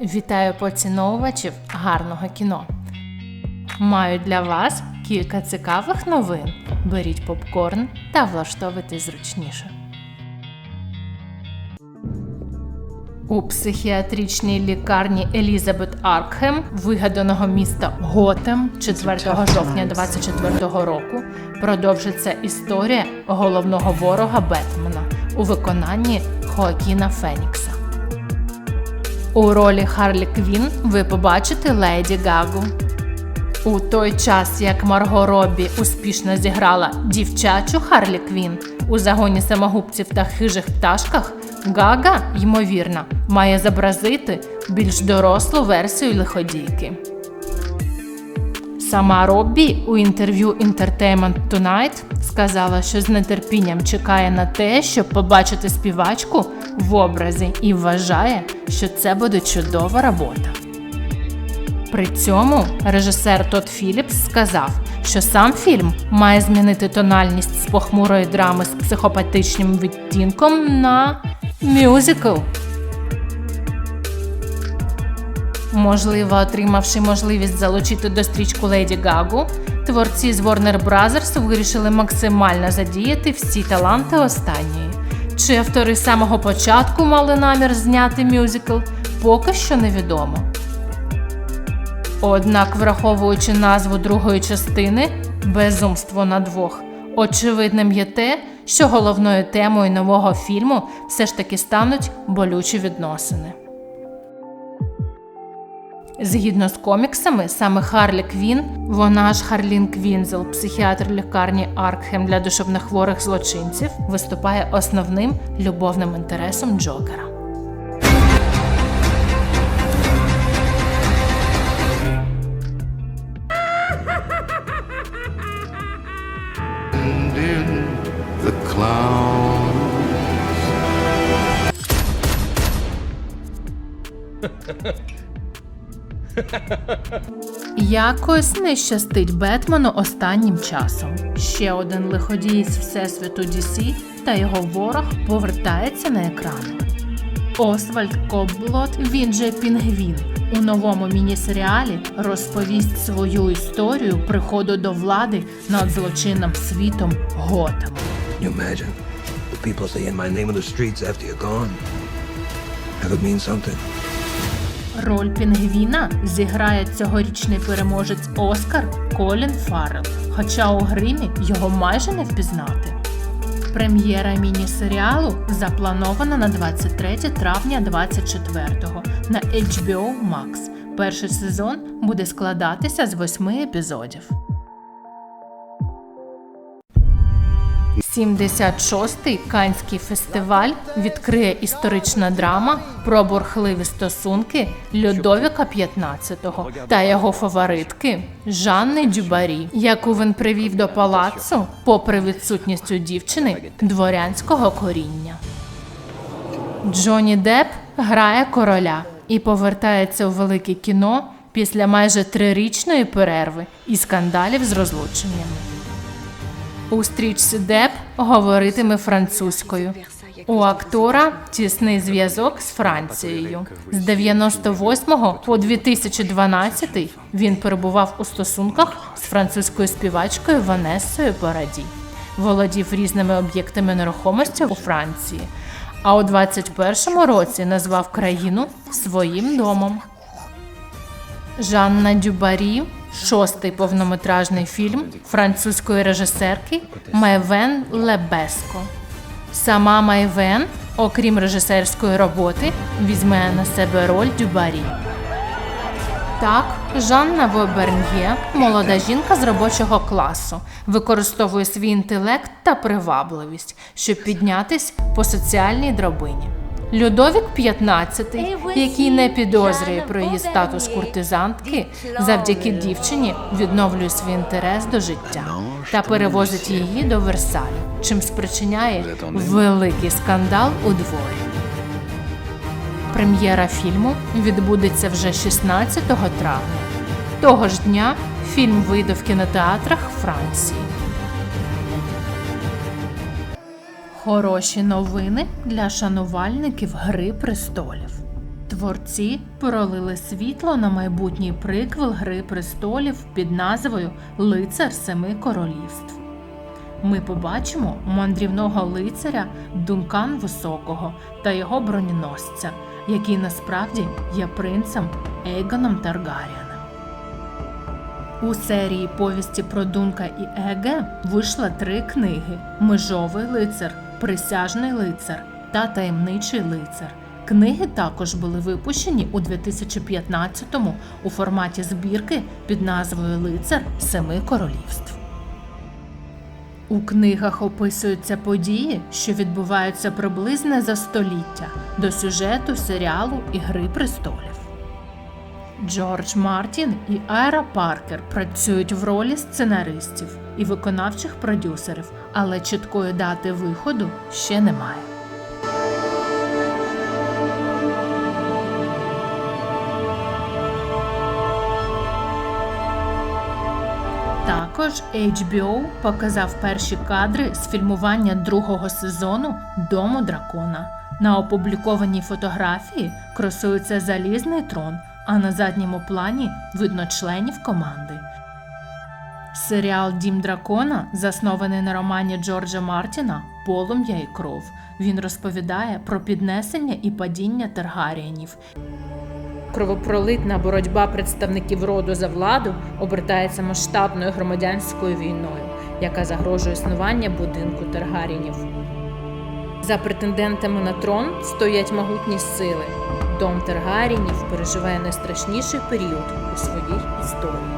Вітаю поціновувачів гарного кіно. Маю для вас кілька цікавих новин. Беріть попкорн та влаштовуйтесь зручніше. У психіатричній лікарні Елізабет Аркхем, вигаданого міста Готем 4 жовтня 24 року, продовжиться історія головного ворога Бетмена у виконанні Хоакіна Фенікса. У ролі Харлі Квін ви побачите Леді Гагу. У той час, як Марго Робі успішно зіграла дівчачу Харлі Квін у загоні самогубців та хижих пташках, Гага, ймовірно, має зобразити більш дорослу версію лиходійки. Сама Роббі у інтерв'ю Entertainment Tonight сказала, що з нетерпінням чекає на те, щоб побачити співачку в образі, і вважає, що це буде чудова робота. При цьому режисер Тодд Філіпс сказав, що сам фільм має змінити тональність з похмурої драми з психопатичним відтінком на мюзикл. Можливо, отримавши можливість залучити до стрічку Леді Гагу, творці з Warner Brothers вирішили максимально задіяти всі таланти останньої. Чи автори з самого початку мали намір зняти мюзикл, поки що невідомо. Однак, враховуючи назву другої частини Безумство на двох, очевидним є те, що головною темою нового фільму все ж таки стануть болючі відносини. Згідно з коміксами, саме Харлі Квін, вона ж Харлін Квінзел, психіатр лікарні Аркхем для душевнохворих злочинців, виступає основним любовним інтересом Джокера. Якось не щастить Бетмену останнім часом. Ще один лиходій з всесвіту DC та його ворог повертається на екрани. Освальд Кобблот, він же Пінгвін, у новому міні-серіалі розповість свою історію приходу до влади над злочинним світом imagine? People saying my name in the streets after you're gone. Have it mean something? Роль Пінгвіна зіграє цьогорічний переможець Оскар Колін Фаррелл, хоча у гримі його майже не впізнати. Прем'єра міні-серіалу запланована на 23 травня 24-го на HBO Max. Перший сезон буде складатися з восьми епізодів. 76-й Канський фестиваль відкриє історична драма про бурхливі стосунки Людовіка XV та його фаворитки Жанни Дюбарі, яку він привів до палацу, попри відсутність у дівчини дворянського коріння. Джонні Депп грає короля і повертається у велике кіно після майже трирічної перерви і скандалів з розлученнями. У стрічці Деп говоритиме французькою. У актора тісний зв'язок з Францією. З 98 по 2012 він перебував у стосунках з французькою співачкою Ванесою Параді. Володів різними об'єктами нерухомості у Франції. А у 21-му році назвав країну своїм домом. Жанна Дюбарі, шостий повнометражний фільм французької режисерки Майвен Лебеско. Сама Майвен, окрім режисерської роботи, візьме на себе роль Дюбарі. Так, Жанна Воберньє, молода жінка з робочого класу, використовує свій інтелект та привабливість, щоб піднятись по соціальній драбині. Людовік XV, який не підозрює про її статус куртизантки, завдяки дівчині відновлює свій інтерес до життя та перевозить її до Версалю, чим спричиняє великий скандал у дворі. Прем'єра фільму відбудеться вже 16 травня. Того ж дня фільм вийде в кінотеатрах Франції. Хороші новини для шанувальників Гри престолів. Творці пролили світло на майбутній приквел Гри престолів під назвою Лицар Семи Королівств. Ми побачимо мандрівного лицаря Дункан Високого та його броненосця, який насправді є принцем Ейгоном Таргаріаном. У серії повісті про Дунка і Еге вийшла три книги: Межовий лицар, Присяжний лицар та Таємничий лицар. Книги також були випущені у 2015-му у форматі збірки під назвою Лицар Семи Королівств. У книгах описуються події, що відбуваються приблизно за століття до сюжету серіалу Ігри престолів. Джордж Мартін і Айра Паркер працюють в ролі сценаристів і виконавчих продюсерів, але чіткої дати виходу ще немає. Також HBO показав перші кадри з фільмування другого сезону Дому дракона. На опублікованій фотографії красується залізний трон, а на задньому плані видно членів команди. Серіал Дім дракона заснований на романі Джорджа Мартіна Полум'я і кров. Він розповідає про піднесення і падіння Таргарієнів Кровопролитна боротьба представників роду за владу обертається масштабною громадянською війною, яка загрожує існування будинку Таргарінів. За претендентами на трон стоять могутні сили. Дом Тергарінів переживає найстрашніший період у своїй історії.